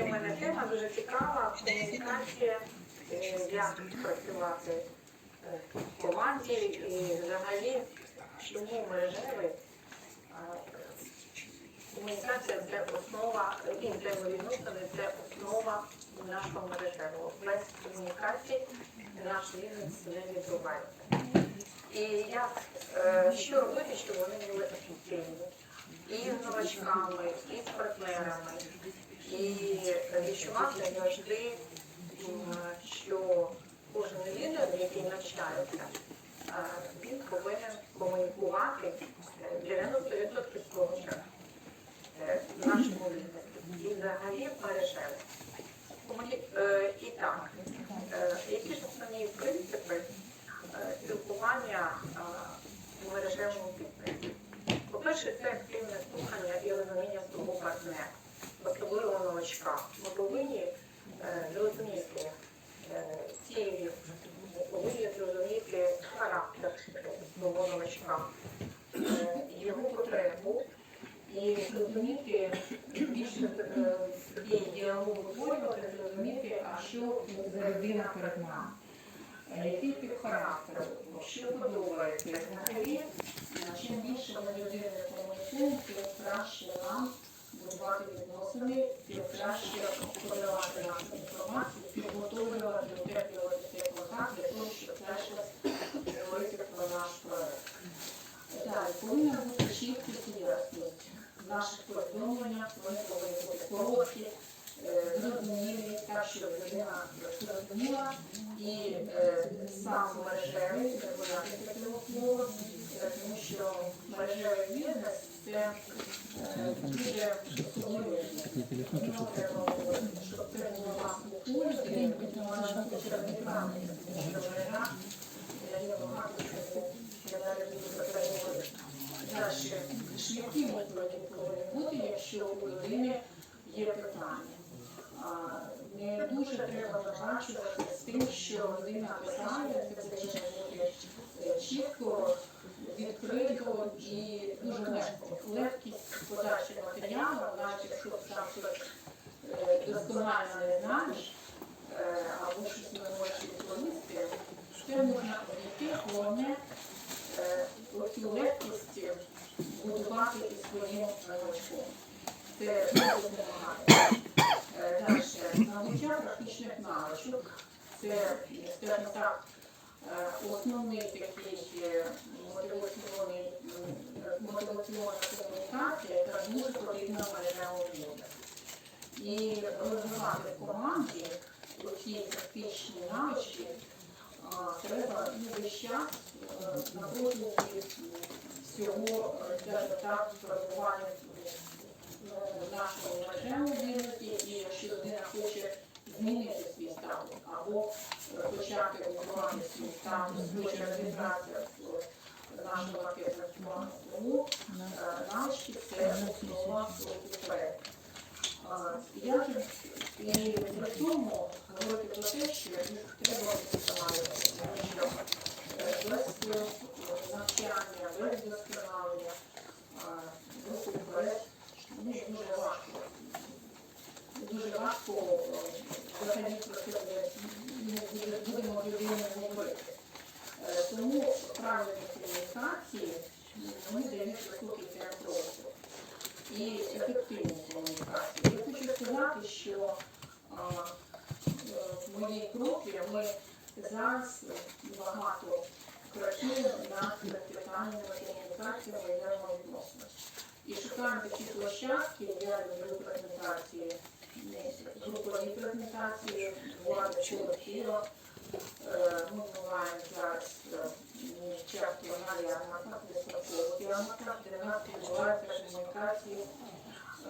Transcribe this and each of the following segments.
Сьогодні в мене тема дуже цікава комунікація, е, як працювати е, в команді і взагалі чому мережевий. Комунікація це основа, взаємовідносини це основа нашого мережевого. Без комунікації наш бізнес не відбувається. І як е, що робити, щоб вони були ефективні? І з новачками, і з партнерами. І відчувати завжди, м, що кожен лідер, який навчається, е, він повинен комунікувати е, 90% свого часу е, нашому бізнесі. І взагалі мережево. Е, І так, е, які ж основні принципи е, спілкування е, в мережевому бізнесі? По-перше, це активне слухання і розуміння свого партнера, особливо новачка. Ми повинні е, зрозуміти е, цілі, повинні зрозуміти характер свого новачка, е, його потребу і зрозуміти більше е, такий діалог зрозуміти, а що за людина перед нами. Який тип характеру, що подобається. Взагалі, чим більше ми людини комунікуємо, тим краще нам будувати відносини, тим краще подавати нашу інформацію, підготовлювати, утеплювати цей контакт для того, щоб краще говорити про наш проект. Далі, повинна бути чіткість і ясність. В наших повідомленнях вони повинні бути короткі, е, зрозумілі, так, щоб людина зрозуміла і е, сам мережевий, не боятися цього слова, е, тому що мережевий бізнес це дуже треба, щоб це бути тому що е, є багато це шляхи повинні бути, якщо у людини є питання. Не дуже треба замачувати з тим, що людина питає, це чітко, відкрито і дуже легко. Легкість подачі матеріалу, навіть якщо ти сам щось е, досконально не знаєш, е, або щось не можеш відповісти, це можна обійти, головне оцю легкість будувати із своїм новачком. Це дуже допомагає. Е, Далі, набуття практичних навичок. Це, скажімо так, основний такий е, мотиваційна комунікація, яка дуже потрібна мережевому бізнесі. І розвивати в команді ці практичні навички а, треба весь час е, на протязі всього, е, перебування ну, нашому мережевому бізнесі, і якщо людина хоче змінити свій статус або е, почати статус, хоче розібратися в нашому маркетингу, тому е, це основа проєкту. Я і при цьому говорити про те, що треба вдосконалювати, е, без е, навчання, без вдосконалення руху вперед ну, дуже важко. Дуже важко е, взагалі про ну, будемо людину говорити. Е, Тому правильні комунікації вони дають високий темп і ефективну комунікацію. Я хочу сказати, що е, в моїй групі ми зараз багато працюємо над питаннями комунікації і взаємовідносин. І шукаємо такі площадки, я люблю презентації, не групові презентації, влада. Е, Ми буваємо зараз е, часто на ярмарках, виставкових ярмарках, де в нас відбуваються комунікації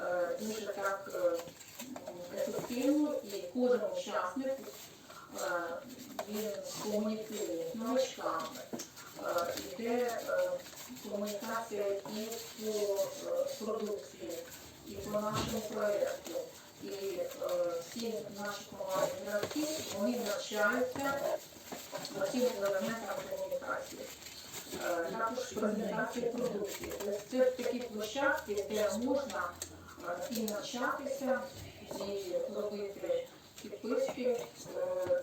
е, дуже так е, ефективно і кожен учасник е, він комунікує з новачками. Е, Іде е, комунікація і по е, продукції, і по нашому проєкту. І е, всі наші команди гравці, вони навчаються цим елементам комунікації. Е, Також презентація продукції. Тобто Це такі площадки, де можна е, і навчатися, і робити підписки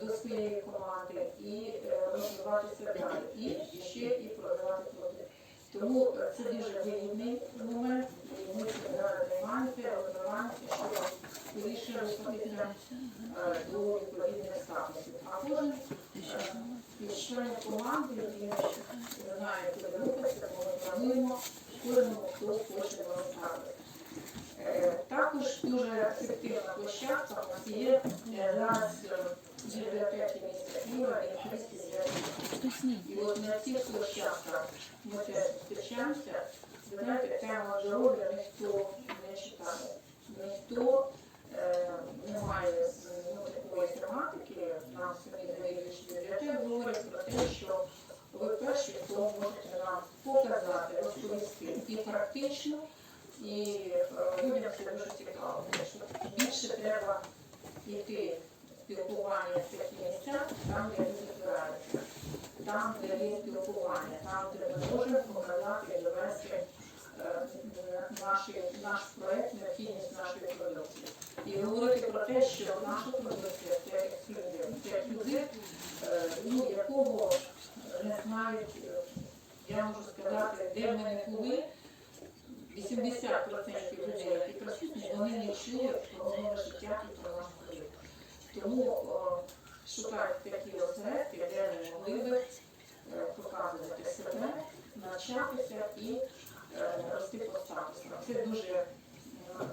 до своєї команди і розвиватися далі. І ще і продавати продукти. Тому е, це дуже вигідний момент, і ми зараз займаємося, розвиваємося, скоріше рухатися е, до відповідних статусів. А кожен е, із членів команди, він знає, куди рухатися, ми плануємо кожному, хто хоче розставити. Е, Також дуже ефективна площадка у нас є е, зараз е, в міста Києва зв'язки. І от на цих площадках ми теж зустрічаємося. Ви знаєте, тема здоров'я ніхто не читає, ніхто е, не має ну, такої тематики. Нам самі завідувачі бібліотек говорять про те, що ви перші, хто можете нам показати, розповісти і практично, і е, людям це дуже цікаво. Більше треба йти спілкування в такі місця, там, де люди збираються, там, де є спілкування, там, де ми можемо показати і довести е, наш проект, необхідність нашої продукції. І говорити про те, що наша продукція це ексклюзив, е, ну, якого не знають, е, я можу сказати, де ми були. 80% людей, які присутні, вони не чули про нове життя і про. Тому шукають такі осередки, де ви могли би е, показувати себе, навчатися і е, рости по статусу. Це дуже е,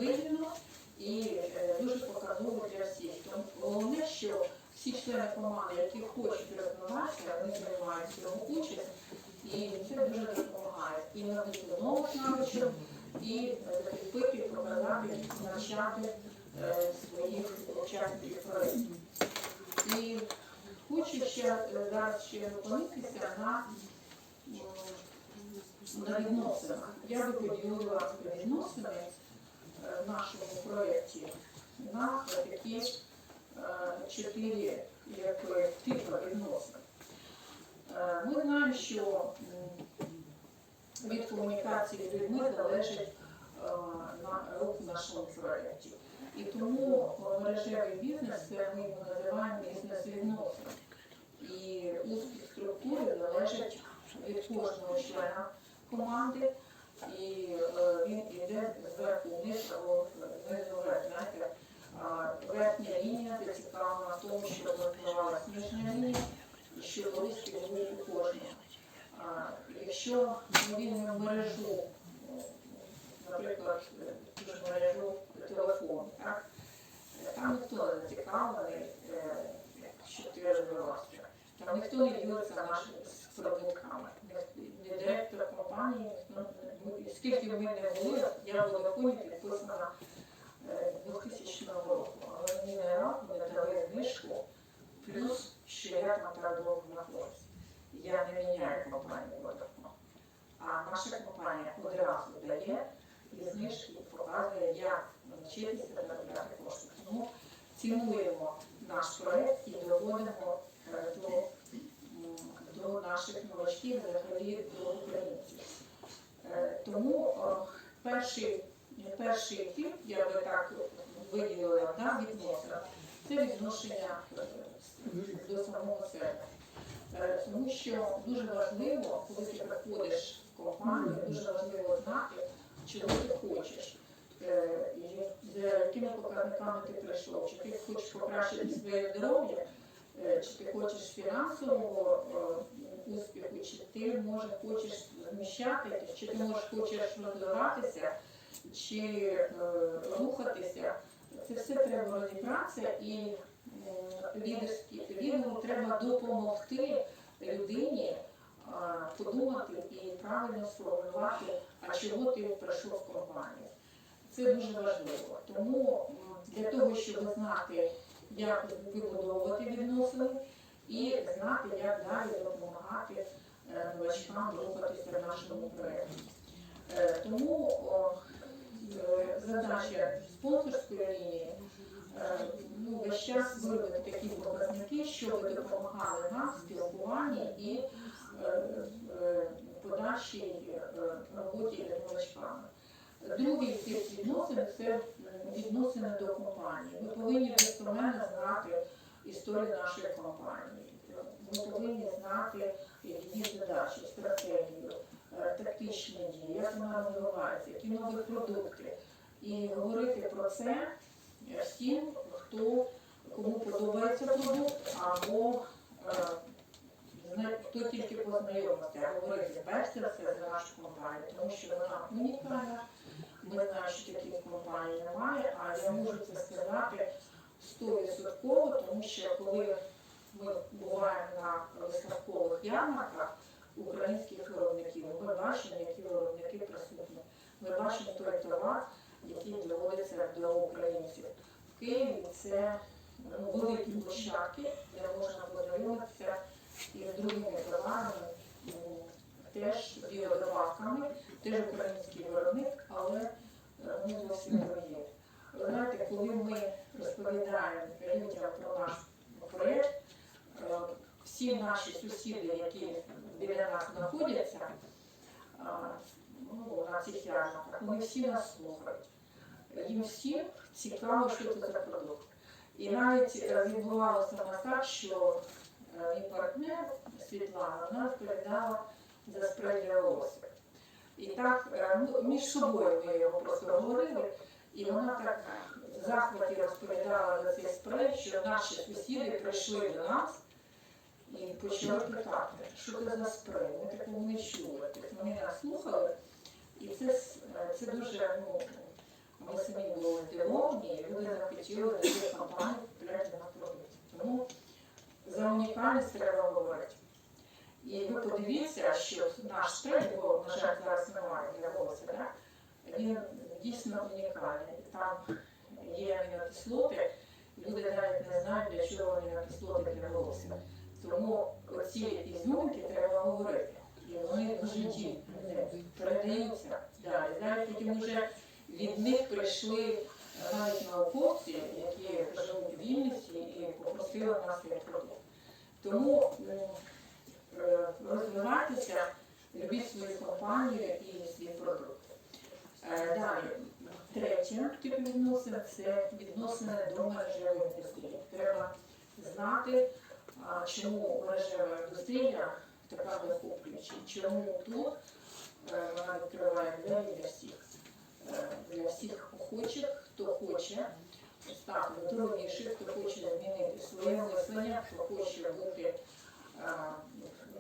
вигідно і е, дуже показово для всіх. Тому головне, що всі члени команди, які хочуть розвиватися, вони приймають в цьому участь, і це дуже допомагає і набути нових навичок, і е, закріпити, показати, навчати е, своїх учасників проєкту. І хочу ще е, зараз ще зупинитися на, на відносинах. Я би поділила відносини е, в нашому проєкті на такі е, чотири типи відносин. Е, Ми знаємо, що від комунікації з людьми залежить е, рух в нашому проєкті. І тому мережевий бізнес це ми його називаємо бізнес відносин. І успіх структури залежить від кожного члена команди, і е, він йде зверху вниз або знизу вверх. Знаєте, верхня лінія зацікавлена в тому, щоб розвивалася нижня лінія і щоб русський був у кожного. Якщо візьмемо мережу, наприклад, мережу телефон, так? там ніхто не зацікавлений, е, щоб ти розвивався. Там ніхто не ділиться нашими. Ні- Ні директор компанії, ніхто скільки ми не були, я в телефоні підписана е, 2000 року, але мені не раз не дали знижку, плюс що я там так довго знаходжусь. Я не міняю компанію Vodafone. А наша компанія одразу дає і знижки показує, як навчитися заробляти кошти. Тому цінуємо наш проект і доводимо е, до, до наших новачків, взагалі до українців. Е, Тому перший, перший тип, я би так виділила, да, відносин, це відношення е, до самого себе. Е, Тому що дуже важливо, коли ти приходиш в компанію, дуже важливо знати, чого ти хочеш, е, якими показниками ти прийшов, чи ти хочеш покращити своє здоров'я, е, чи ти хочеш фінансового е, успіху, чи ти може хочеш зміщати, чи ти може хочеш розвиватися, чи е, рухатися. Це все треба розібратися і лідерські лідеру треба допомогти людині подумати і правильно сформулювати, а чого ти прийшов в компанію. Це дуже важливо. Тому для того, щоб знати, як вибудовувати відносини і знати, як далі допомагати е, новачкам рухатися в нашому проєкті. Е, Тому е, задача спонсорської лінії е, ну, весь час виробити такі показники, щоб допомагали нам в спілкуванні і е, е, подальшій е, роботі з новачками. Другий тип відносин це відносини до компанії. Ви повинні достеменно знати історію нашої компанії. Ви повинні знати її задачі, стратегію, е, тактичні дії, як вона розвивається, які нові продукти. І говорити про це всім, хто кому подобається продукт, або е, хто тільки познайомився, говорити перш за все за нашу компанію, тому що вона унікальна. Ми знаємо, що таких компаній немає, а я можу це сказати стовідсотково, тому що коли ми буваємо на виставкових ярмарках українських виробників, ми бачимо, які виробники присутні. Ми бачимо той товар, який доводиться до українців. В Києві це ну, великі площадки, де можна познайомитися із другими товарами, теж біодобавками, теж український виробник, але е, не зовсім другі. Ви знаєте, коли ми розповідаємо людям про наш проєкт, е, всі наші сусіди, які біля нас знаходяться, ну, на цих ярмарках, вони всі нас слухають. Їм всім цікаво, що це за продукт. І навіть е, відбувалося в нас так, що е, мій партнер Світлана вона розповідала за спрей для волосся. І так е, ну, між собою ми його просто говорили, і вона так в захваті розповідала за цей спрей, що наші сусіди прийшли до нас і почали питати, що це за спрей. Ми такого не чули. Тобто вони нас слухали, і це, е, це дуже ну, ми самі були здивовані, і люди захотіли цієї компанії купляти на. Тому за унікальність треба говорити. І ви подивіться, що наш спрей, його, на жаль, зараз немає для волосся, да? він дійсно унікальний. Там є амінокислоти, люди навіть не знають, для чого амінокислоти для волосся. Тому оці ізюминки треба говорити. І вони дуже дійні, передаються далі. Навіть потім вже від них прийшли е, навіть науковці, які живуть в Вінниці і попросили нас продукт. Тому е, розвивайтеся, любіть свою компанію і свій продукт. Е, Далі, третє тип відносин це відносини до мережевої індустрії. Треба знати, чому мережева індустрія така захоплююча, чому тут е, вона відкриває двері для всіх, Е, для всіх охочих, хто хоче стати здоровішим, хто хоче змінити своє мислення, хто хоче бути е,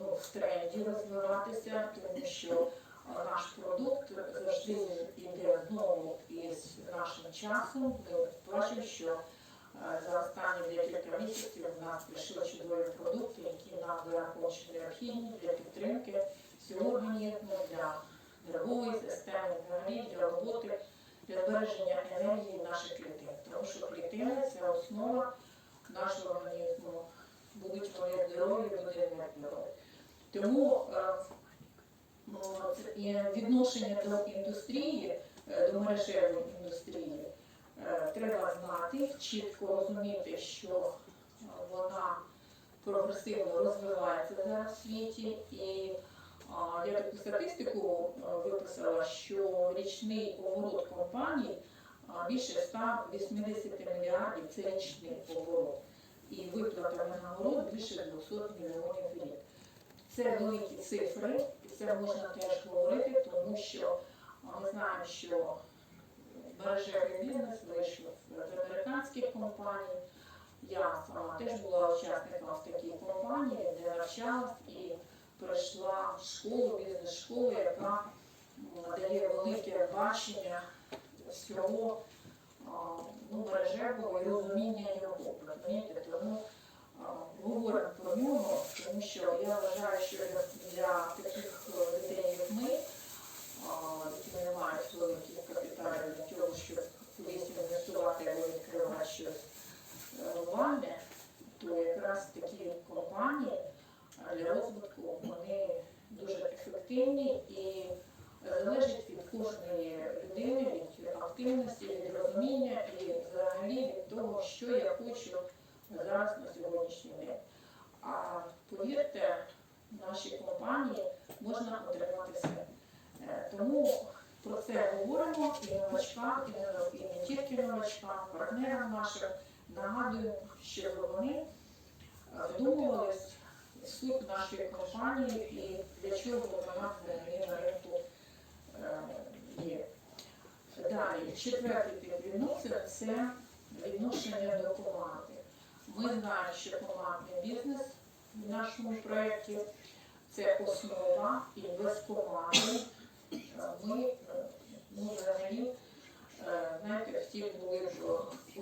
ну, в тренді розвиватися, тому що е, наш продукт завжди йде знову із нашим часом. Ми бачимо, що е, за останні декілька місяців в нас прийшли чудові продукти, які нам конче необхідні для підтримки всього організму, для нервової системи, для роботи, для збереження енергії наших клітин. Тому що клітини це основа нашого організму. Будуть вони здорові, буде не здорові. Тому е, ну, відношення до індустрії, е, до мережевої індустрії, е, треба знати, чітко розуміти, що вона прогресивно розвивається зараз в світі. І я таку статистику виписала, що річний оборот компаній більше 180 мільярдів це річний оборот. І виплата винагород більше 200 мільйонів в рік. Це великі цифри, і це можна теж говорити, тому що ми знаємо, що мережевий бізнес вийшов з американських компаній. Я сама теж була учасником в такій компанії, де навчалась і пройшла школу, бізнес-школу, яка дає велике бачення всього ну, мережевого і розуміння його. Тому говоримо про нього, тому що я вважаю, що для таких е, людей, як ми, які не мають великих капіталів для того, щоб кудись інвестувати або відкривати щось е, глобальне, то якраз такі компанії для розвитку вони дуже ефективні і залежить від кожної людини, від активності, від розуміння і взагалі від того, що я хочу зараз на сьогоднішній день. А повірте, в нашій компанії можна отримати все. Тому про це говоримо і новачкам, і не- тільки новачкам, партнерам нашим. Нагадуємо, щоб вони е, вдумувались суть нашої компанії і для чого вона взагалі на ринку е, є. Далі, четвертий тип відносин це відношення до команди. Ми знаємо, що командний бізнес в нашому проєкті це основа і без команди е, ми, ну, взагалі, е, знаєте, всі були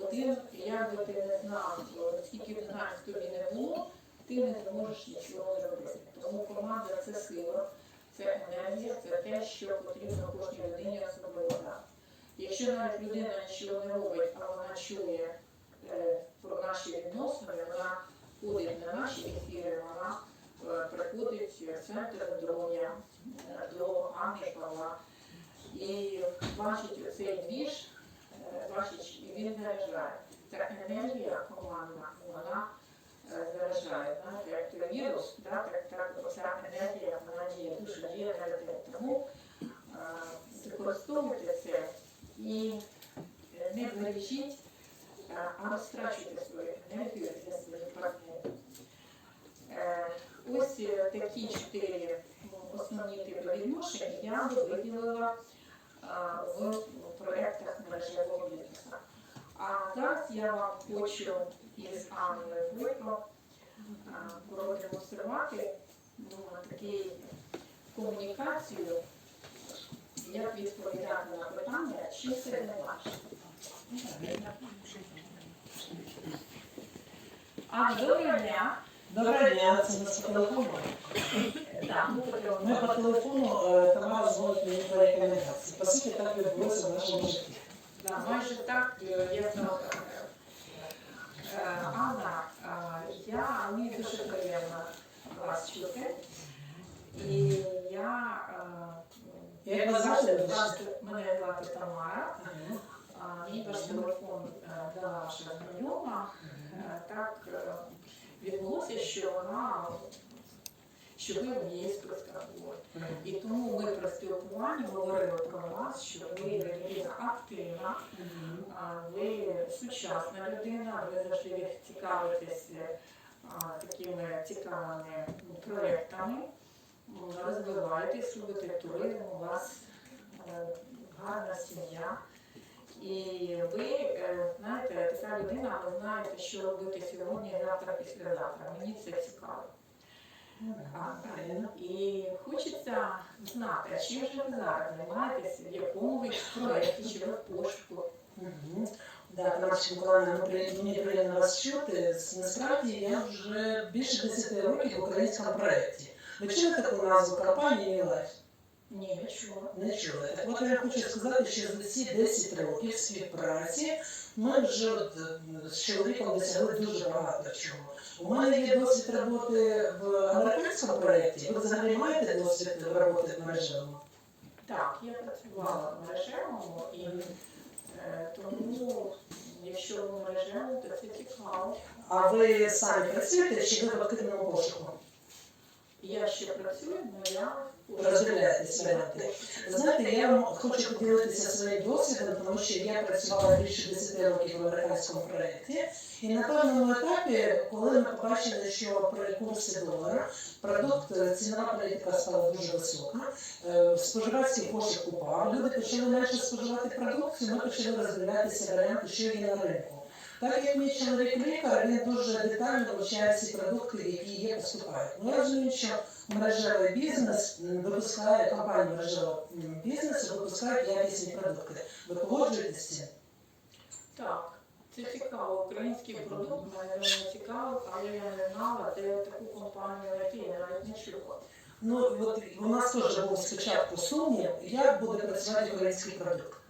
один, як би ти не знав, скільки б знань тобі не було, ти не зможеш нічого зробити. Тому команда це сила, це енергія, це те, що потрібно кожній людині особливо. Якщо навіть людина нічого не робить, а вона чує про наші відносини, вона ходить на наші ефіри, вона е, приходить в центр здоров'я е, до Анни Павла і бачить оцей двіж, е, бачить, він заряджає. Ця енергія командна, вона е, заряджає. Знаєте, як вірус, так, так оця енергія, вона діє дуже діє людей. Тому е, використовуйте це і е, не бережіть, е, а розтрачуйте свою енергію для своїх партнерів. Е, Ось е, такі чотири основні типи відношень я виділила е, в проєктах мережевого бізнесу. А зараз я вам хочу із Анною Бойко е, продемонструвати ну, таку комунікацію, як відповідати на питання, чи це не ваше. А доброго дня. Доброго дня, це нас по телефону. Ну, Ми по телефону е, Тамара дзвонить мені про рекомендації. По суті, так відбулося в нашому житті. Майже так е, я знала. Е, Анна, я мені дуже приємно вас чути. І я Як вас звати? мене звати Тамара. Мені ваш телефон дала ваша знайома. Так е, відбулося, що вона що ви в її списках. І тому ми при спілкуванні говорили про вас, що ви людина активна, ви сучасна людина, ви завжди цікавитесь е, такими цікавими проєктами, розвиваєтесь, любите туризм, у вас е, гарна сім'я. І ви е, знаєте, така людина, ви знаєте, що робити сьогодні, завтра, післязавтра. Мені це цікаво. І хочеться знати, чим же ви зараз займаєтесь, в якому ви проєкті, чи ви в пошуку? Мгм. Да, Миколаївна, мені приємно вас чути. Насправді я вже більше 10 років в українському проєкті. Ви чули таку назву компанії Life? Ні, не чула. Не чули. Так от я хочу сказати, що за ці 10 років співпраці ми вже от, з чоловіком досягли дуже багато чого. У мене є досвід роботи в американському проєкті. Ви взагалі маєте досвід роботи в мережевому? Так, я працювала в мережевому і е, тому, якщо в мережевому, то це цікаво. А ви самі працюєте чи ви в активному пошуку? Я ще працюю, але я пошуку. Розділяєтесь Знаєте, я вам хочу поділитися своїм досвідом, тому що я працювала більше 10 років в американському проєкті. І на певному етапі, коли ми побачили, що при курсі долара продукт, цінова політика стала дуже висока, е, споживацький кошик упав, люди почали менше споживати продукцію, ми почали роздивлятися варіанти, що є на ринку. Так як мій чоловік лікар, він дуже детально вивчає всі продукти, які є, поступають. Ми розуміємо, що мережевий бізнес випускає компанія мережевого бізнесу, випускає якісні продукти. Ви погоджуєтесь з цим? Так, це цікаво. Український продукт мене цікавий, але я не знала, де таку компанію знайти, я навіть не чула. Ну от у нас теж був спочатку сумнів, як буде працювати український продукт.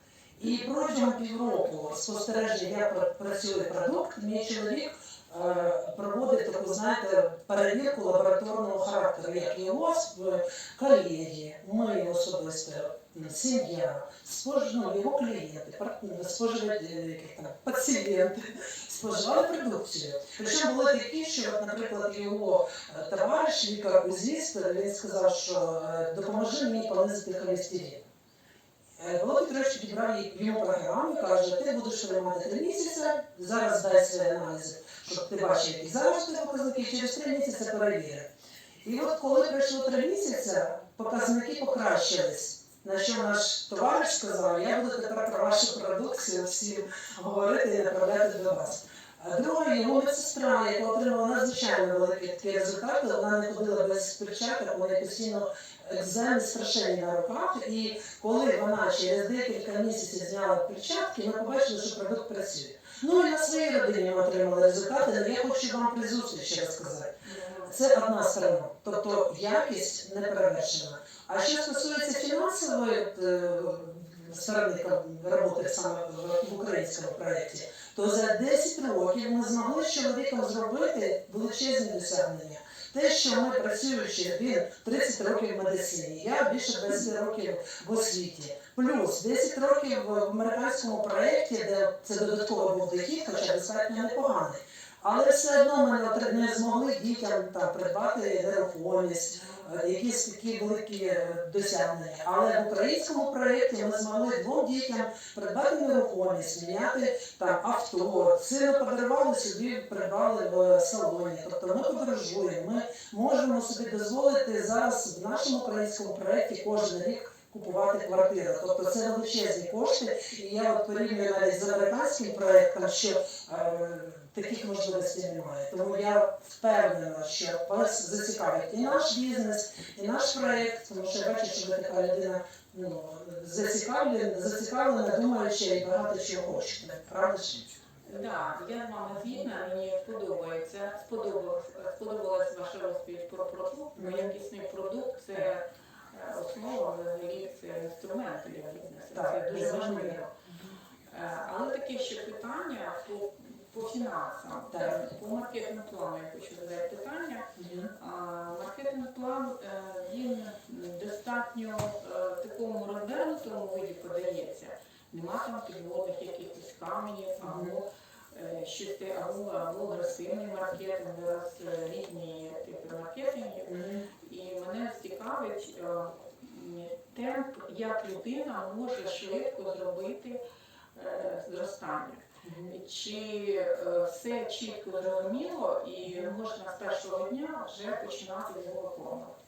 І протягом півроку спостереження, як пра- працює продукт, мій чоловік е, проводить таку, знаєте, перевірку лабораторного характеру, як в колеги, ми особисто, сім'я, спож... ну, його клієнти, партнери, споживачі, там, пацієнти споживали продукцію. Причому були такі, що, наприклад, його е, товариш, лікар узіст, він сказав, що е, допоможи мені понизити холестерин. Е, Павло Петрович підібрав йому програму, каже, ти будеш тримати три місяці, зараз дай свої аналізи, щоб ти бачив, які зараз ти показники, через три місяці перевіри. І от коли пройшло три місяці, показники покращились. На що наш товариш сказав, я буду тепер про вашу продукцію всім говорити і направляти до вас. Друга його медсестра, яка отримала надзвичайно великі такі результати, вона не ходила без перчаток, вона постійно екземи страшенні на руках. І коли вона через декілька місяців зняла перчатки, ми побачили, що продукт працює. Ну і на своїй родині отримали результати, я хочу вам при зустрічі розказати. Це одна сторона, тобто якість не перевершена. А що стосується фінансової е, сторони роботи саме в- українському проєкті, то за 10 років ми змогли з чоловіком зробити величезні досягнення. Те, що ми працюючи, він 30 років в медицині, я більше 20 років в освіті. Плюс 10 років в американському проєкті, де це додатково був дохід, хоча достатньо непоганий. Але все одно ми не змогли дітям там придбати нерухомість, е, якісь такі великі е, досягнення. Але в українському проєкті ми змогли двом дітям придбати нерухомість, міняти там авто. Сину подарували собі, придбали в салоні. Тобто ми подорожуємо. Ми можемо собі дозволити зараз в нашому українському проєкті кожен рік. Купувати квартиру, тобто це величезні кошти, і я от порівнюю навіть з американським проєктом, що е, таких можливостей немає. Тому я впевнена, що вас зацікавить і наш бізнес, і наш проєкт, тому що я бачу, що ви така людина ну, зацікавлена, зацікавлена, думаючи і багато чого хочете. Правда ж? Да, я з вами згідна, мені подобається. Сподобалась, сподобалась ваша розповідь про продукт. Бо якісний продукт це основа, взагалі це інструмент для бізнесу. Це дуже важливо. Е, Але таке ще питання по, по фінансам. По маркетинг плану я хочу задати питання. Маркетинг план е, він достатньо е, в такому розвернутому виді подається. Нема там підводних якихось каменів або е, або, або агресивний маркетинг, зараз різні типи маркетингів. І мене цікавить е, темп, як людина може швидко зробити е, зростання. Чи е, все чітко зрозуміло і можна з першого дня вже починати його виконувати?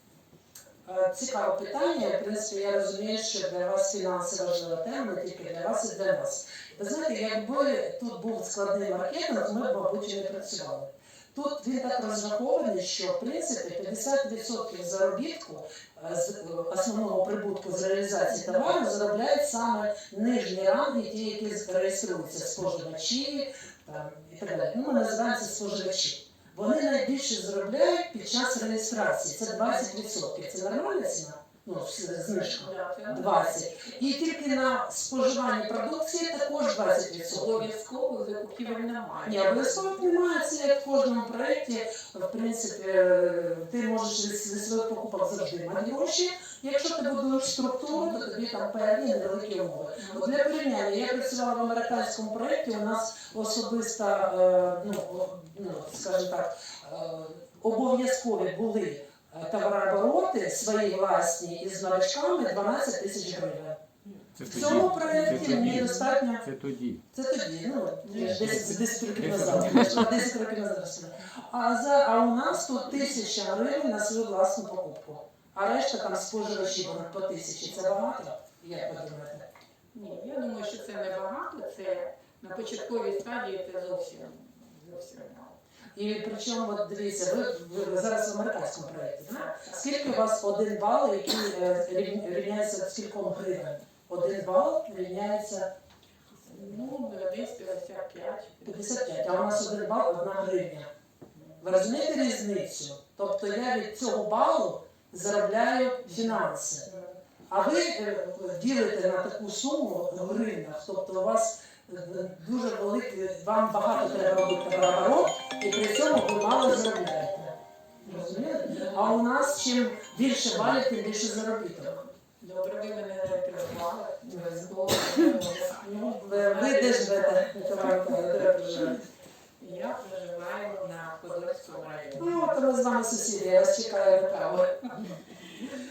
Е, Цікаве питання. В принципі, я розумію, що для вас фінанси важлива тема, не тільки для вас і для нас. Ви знаєте, якби тут був складний маркетинг, ми б, мабуть, не працювали. Тут він так розрахований, що в принципі 50% заробітку е, з основного прибутку з реалізації товару заробляють саме нижні ранги, ті, які реєструються споживачі там, і так далі. Ну, ми називаємо це споживачі. Вони найбільше заробляють під час реєстрації. Це 20%. Це нормальна ціна? Ну, з- знижка. Да, це 20. І тільки на споживанні продукції також 20%. Обов'язково закупівель немає. Ні, обов'язково немає, це як в кожному проєкті. В принципі, е, ти можеш зі своїх покупок завжди мати гроші. Якщо ти будуєш структуру, то тобі там певні невеликі умови. От для порівняння, я працювала в американському проєкті, у нас особиста, е, ну, ну, скажімо так, е, обов'язкові були товарообороти свої власні із новачками 12 тисяч гривень. Це В цьому тоді. проєкті Це мені тоді. достатньо Це тоді. це тоді, ну, Десять 10, 10 років назад. 10 років назад. А, за, а у нас тут тисяча гривень на свою власну покупку. А решта там споживачі будуть по тисячі. Це багато? Як ви думаєте? Ні, я думаю, що це не багато. Це на початковій стадії це зовсім зовсім мало. І причому, от дивіться, ви, ви зараз в американському проєкті, так? Скільки у вас один бал, який е, рівняється скільком гривень? Один бал рівняється Ну, десь 55. 55, а у нас один бал одна гривня. Ви розумієте різницю? Тобто я від цього балу заробляю фінанси. А ви е, ділите на таку суму в гривнях, тобто у вас е, дуже великий, вам багато треба робити товарооборот, і при цьому ви мало заробляєте. А у нас чим більше балів, тим більше заробіток. Добре, ви мене. Обов'язково. Ну, ви, де живете? Я проживаю на Подольському районі. Ну, от ми з вами сусіди, я вас чекаю на каву.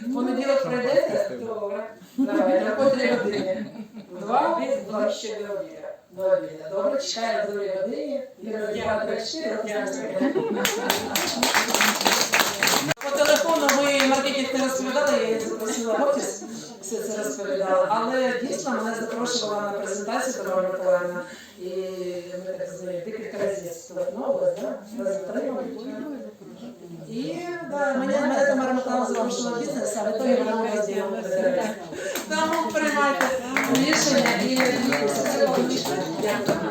В Понеділок прийдете? Добре. Давайте, по три години. Два, Десь два, ближче до обіду. до обіду. Добре, чекаю до. Іра, По телефону ми маркетинг не розповідали, я запросила в офіс, все це розповідала. Але дійсно мене запрошувала на презентацію Тамара Миколаївна. І ми так з нею декілька разів спілкувалися, да? І да, мене, мене Тамара Миколаївна запрошувала бізнес, а в ітогі вона мене. Тому приймайте рішення і. Це. Дякую.